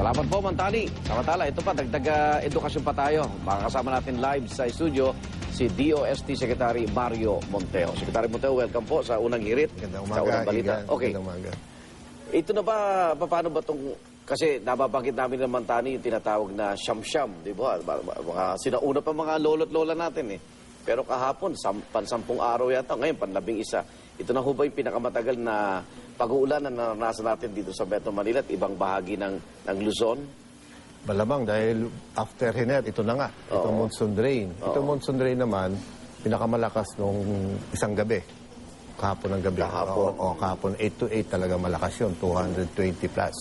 Salamat po, Mantani. Samantala, ito pa, dagdag ah, edukasyon pa tayo. Makakasama natin live sa studio si DOST Secretary Mario Monteo. Secretary Monteo, welcome po sa unang hirit. Magandang sa umaga, unang balita. Igan. Okay, umaga. ito na ba, pa- paano ba itong, kasi nababanggit namin ng Mantani yung tinatawag na siyam-siyam, di ba- Mga, sinauna pa mga lolo't lola natin eh. Pero kahapon, sam, pansampung araw yata, ngayon panlabing isa. Ito na ho ba yung pinakamatagal na pag-uulan na naranasan natin dito sa Metro Manila at ibang bahagi ng, ng Luzon? Malamang dahil after Hiner, ito na nga. Ito Oo. monsoon drain. Ito Oo. monsoon drain naman, pinakamalakas nung isang gabi. Kahapon ng gabi. Kahapon. Oo, oo, kahapon 8 to 8 talaga malakas yun, 220 plus.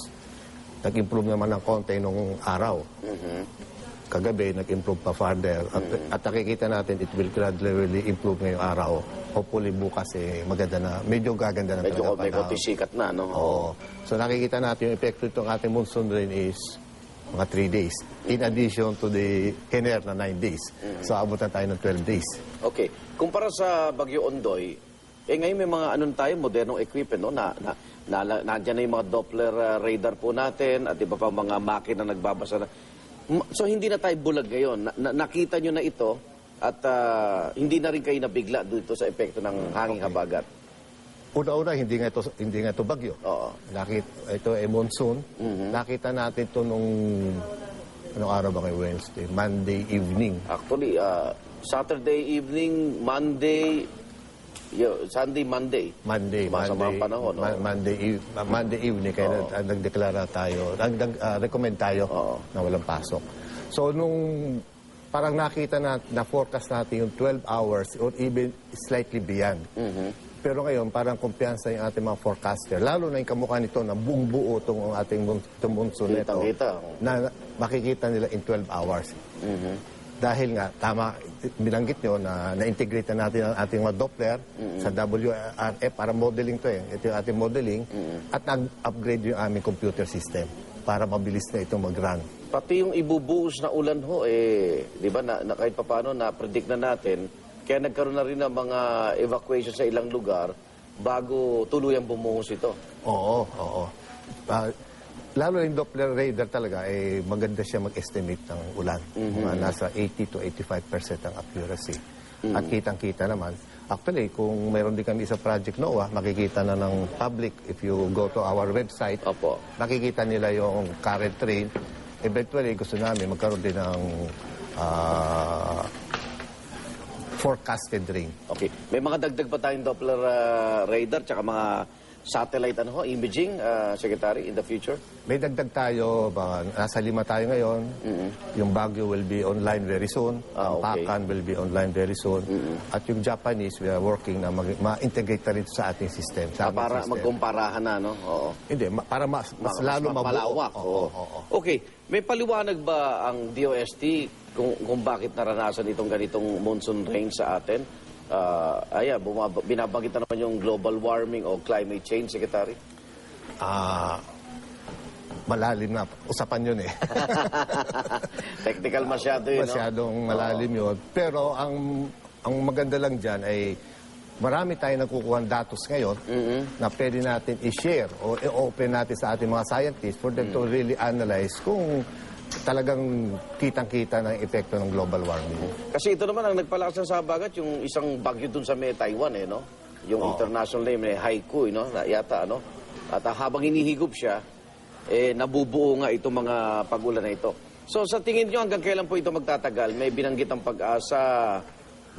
Nag-improve naman ng konti nung araw. Mhm. Kagabi, nag-improve pa farther. At, Mm. at nakikita natin, it will gradually improve ngayong araw. Hopefully bukas, eh, maganda na. Medyo gaganda na Medyo talaga konti sikat na, no? Oo. So nakikita natin yung epekto itong ating monsoon rain is mga 3 days. In addition to the Hener na 9 days. So abutan tayo ng 12 days. Okay. Kumpara sa Bagyo Ondoy, eh ngayon may mga anong tayo, modernong equipment, no? Na, na, na, nandiyan na yung mga Doppler uh, radar po natin at iba pa mga makina nagbabasa na. So hindi na tayo bulag ngayon. Na, na- nakita nyo na ito at ah, hindi na rin kayo nabigla dito sa epekto ng hanging habagat. Una-una, hindi nga ito, hindi nga ito bagyo. Oo. Nakita, ito ay monsoon. Nakita natin ito nung, anong araw ba kay Wednesday? Monday evening. Actually, ah, Saturday evening, Monday, yo, Sunday, Monday. Monday, Masama Monday, panahon, no? Ma- Monday, uh, Monday evening, kaya Oo. nag- nagdeklara tayo, nag, nag, ah, recommend tayo Oo. na walang pasok. So, nung parang nakita na, na forecast natin yung 12 hours or even slightly beyond. Mhm. Pero ngayon, parang kumpiyansa yung ating mga forecaster. Lalo na yung kamukha nito na buong buo itong ating mon- itong monsoon nito. Kitang-kita. Na makikita nila in 12 hours. Mhm. Dahil nga, tama, binanggit nyo na na-integrate na natin ang ating mga Doppler sa WRF para modeling to eh. Ito yung ating modeling. At nag-upgrade yung aming computer system para mabilis na itong mag-run. Pati yung ibubuhos na ulan ho, eh, di ba, na, na kahit paano na-predict na natin, kaya nagkaroon na rin ng mga evacuation sa ilang lugar bago tuluyang bumuhos ito. Oo, oo. Ah, lalo yung Doppler radar talaga, eh, maganda siya mag-estimate ng ulan. Mga nasa 80 to 85% ang accuracy. At kitang-kita naman. Actually, kung mayroon din kami sa Project NOAA, makikita na ng public if you go to our website, Opo. nakikita nila yung current train. Eventually, gusto namin magkaroon din ng ah, forecasted rain. Okay. May mga dagdag pa tayong Doppler ah, radar tsaka mga satellite ano imaging, ah, Secretary, in the future? May dagdag tayo, ba, nasa lima tayo ngayon. Yung Baguio will be online very soon. Ah, ang okay. Pakan will be online very soon. At yung Japanese, we are working na ma-integrate na rin sa ating system. Ah, Sa aming para system. magkumparahan na, no? Oo. Hindi, ma- para mas, mas Mas- lalo mas mabuo. malawak. Oo. oo, oo. Okay. May paliwanag ba ang DOST kung, kung bakit naranasan itong ganitong monsoon rain sa atin? Uh, ayan, bumab- binabanggit na naman yung global warming o climate change, Secretary. Ah, malalim na. Usapan yun eh. Technical masyado yun, no? Masyadong malalim yun. Pero ang ang maganda lang dyan ay marami tayong nakukuha datos ngayon na pwede natin i-share o i-open natin sa ating mga scientists for them to really analyze kung talagang kitang-kita ng epekto ng global warming. Kasi ito naman ang nagpalakas ng sabagat, yung isang bagyo dun sa may Taiwan, eh, no? Yung international name, eh, Haiku, eh, no? Na, yata, ano? At ah, habang hinihigop siya, eh, nabubuo nga itong mga pagulan na ito. So, sa tingin nyo, hanggang kailan po ito magtatagal? May binanggit ang pag-asa,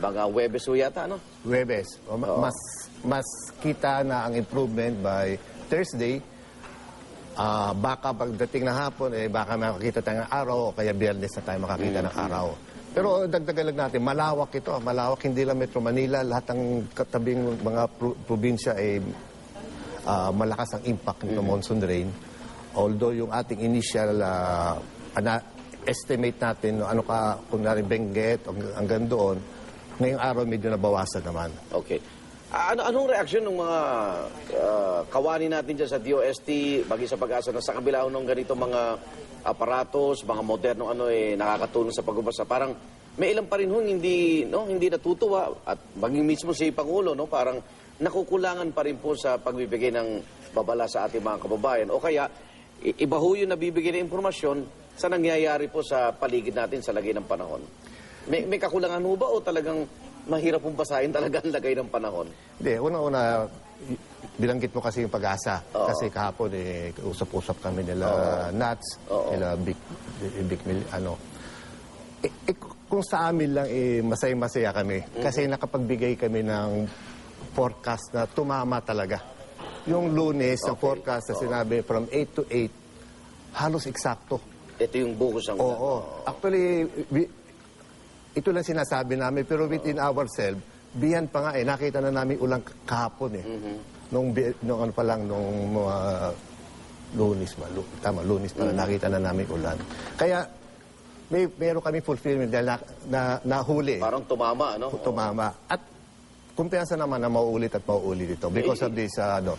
mga Webes ho yata, no? Webes, o ma- mas mas kita na ang improvement by Thursday. Ah, baka pagdating ng hapon, eh, baka makakita tayo ng araw o kaya biyernes na tayo makakita ng araw. Pero dagdagan lang natin, malawak ito. Malawak, hindi lang Metro Manila. Lahat ng katabing mga pro- probinsya ay ah, malakas ang impact ng monsoon rain. Although yung ating initial ah, ana- estimate natin, no, ano ka, kung narin Benguet, hanggang doon, ngayong araw medyo nabawasan naman. Okay. Ano, anong reaksyon ng mga ah, kawani natin dyan sa DOST, bagi sa pag-asa na sa kabila ng ganito mga aparatos, mga modernong ano eh, nakakatulong sa pagbabasa. Parang may ilan pa rin hong hindi, no, hindi natutuwa at maging mismo si Pangulo, no, parang nakukulangan pa rin po sa pagbibigay ng babala sa ating mga kababayan. O kaya, iba ho yung nabibigay na impormasyon sa nangyayari po sa paligid natin sa lagay ng panahon. May, may kakulangan ho ba o talagang mahirap pong basahin talaga ang lagay ng panahon? Hindi, una-una, bilanggit mo kasi yung pag-asa. Oo. Kasi kahapon, eh, usap-usap kami nila Nats, Oo. nila Big, Big Mil, ano. Eh, eh, kung sa amin lang, eh, masaya-masaya kami. Kasi nakapagbigay kami ng forecast na tumama talaga. Yung lunes, ang Okay. forecast na sinabi from 8 to 8, halos eksakto. Ito yung buhos ng Oo. Actually, we- ito lang sinasabi namin, pero within ourselves, biyan pa nga eh, nakita na namin ulang kahapon eh. Nung, bi- nung ano pa lang, nung mga lunis, ma, lu- tama, lunis pa lang, nakita na namin ulan. Kaya, may, meron kami fulfillment dahil na, na, nahuli. Parang tumama, ano? tumama. At kumpiyansa naman na mauulit at mauulit ito because of this, uh, ano.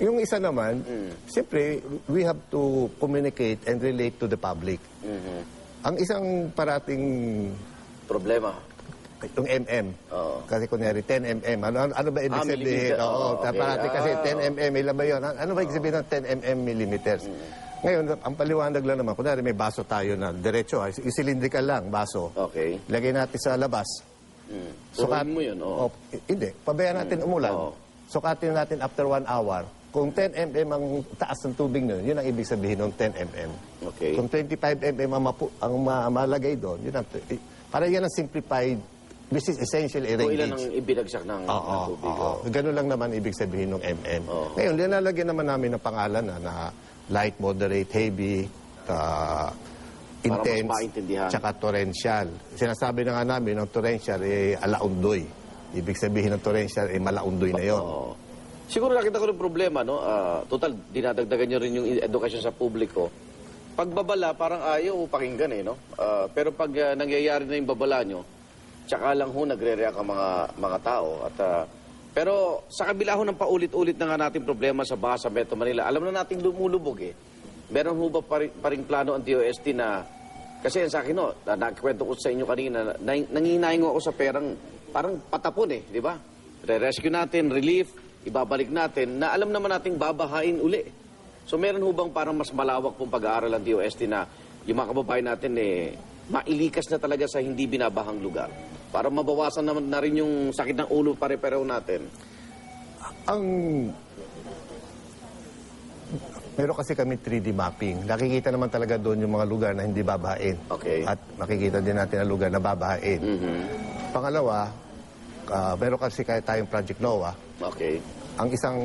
Yung isa naman, siyempre, we have to communicate and relate to the public. Mhm. Ang isang parating Problema. yung MM. Oo. Kasi kunyari 10 mm. Ano, ano ba ibig Ah, sabihin? millimeter. Oo, Oo, okay. parati kasi Ah. 10 mm, ilan ba yun? Ano ba ibig sabihin ng 10 mm millimeters? Ngayon, ang paliwanag lang naman, kunwari may baso tayo na diretso, ah, yung cylindrical lang, baso. Okay. Lagay natin sa labas. Mm. Sukat mo yun, oo. Oh, i- hindi, pabayaan natin umulan. Oo. Sukatin natin after one hour. Kung 10 mm ang taas ng tubig nun, yun ang ibig sabihin ng 10 mm. Okay. Kung 25 mm ang, mapu- ang ma- malagay doon, yun ang, para yan ang simplified, which is essentially a Kung ilan ang gauge. ibinagsak ng, ng Oo, tubig. oo. Ganun lang naman ibig sabihin ng mm. Oo. Ngayon, linalagyan naman namin ng pangalan na, na light, moderate, heavy, uh, Para mas intense, maintindihan. tsaka torrential. Sinasabi na nga namin, ng torrential, eh, alaundoy. Ibig sabihin ng torrential, eh, malaundoy na yon. Oo. Siguro nakita ko ng problema, no? Ah, total, dinadagdagan nyo rin yung edukasyon sa publiko. Pagbabala, parang ayaw pakinggan eh, no? Ah, pero pag ah, nangyayari na yung babala nyo, tsaka lang ho nagre-react ang mga, mga tao. At, ah, pero sa kabila ho ng paulit-ulit na nga natin problema sa baha sa Metro Manila, alam na natin lumulubog eh. Meron ho ba pa rin, plano ang DOST na kasi sa akin, no, na, nakikwento ko sa inyo kanina, na, nanginayang ako sa perang parang patapon eh, di ba? Re-rescue natin, relief, ibabalik natin, na alam naman nating babahain uli. So meron ho bang parang mas malawak pong pag-aaral ang DOST na yung mga kababayan natin eh, mailikas na talaga sa hindi binabahang lugar? Para mabawasan naman na rin yung sakit ng ulo pare-pareho natin. Ang... Meron kasi kami 3D mapping. Nakikita naman talaga doon yung mga lugar na hindi babahain. Okay. At makikita din natin ang lugar na babahain. Mhm. Pangalawa, ah, meron kasi kaya tayong Project NOAA. Okay. Ang isang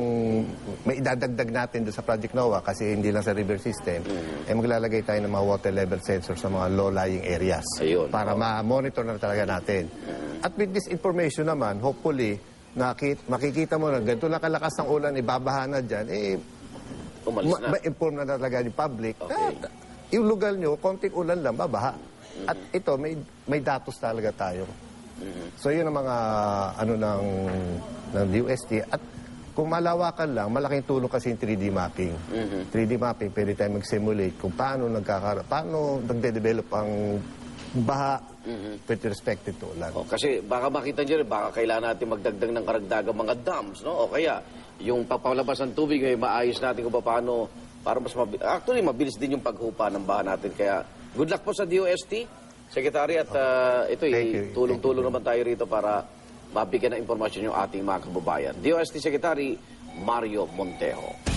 may idadagdag natin doon sa Project NOAA kasi hindi lang sa river system, Mm-hmm. eh maglalagay tayo ng mga water level sensor sa mga low-lying areas Ayun. para. Mm-hmm. ma-monitor na talaga natin. At with this information naman, hopefully, nakit, makikita mo na ganito na kalakas ng ulan, ibabaha na dyan, eh, Umalis ma- na. ma-inform na talaga yung public. Okay. na yung lugar nyo, konting ulan lang, babaha. At Mm-hmm. ito, may, may datos talaga tayo. So yun ang mga ano ng ng UST at kung malawakan lang, malaking tulong kasi yung 3D mapping. 3D mapping, pwede tayo mag-simulate kung paano nagkakara paano nagde-develop ang baha with respect to ulan. Oh, kasi baka makita nyo rin, baka kailangan natin magdagdag ng karagdagang mga dams, no? O kaya, yung papalabas ng tubig ay maayos natin kung paano, para mas mabilis. Actually, mabilis din yung paghupa ng baha natin. Kaya, good luck po sa DOST, Secretary, at ah, ito, tulong-tulong naman tayo rito para mabigyan ng impormasyon yung ating mga kababayan. DOST Secretary, Mario Montejo.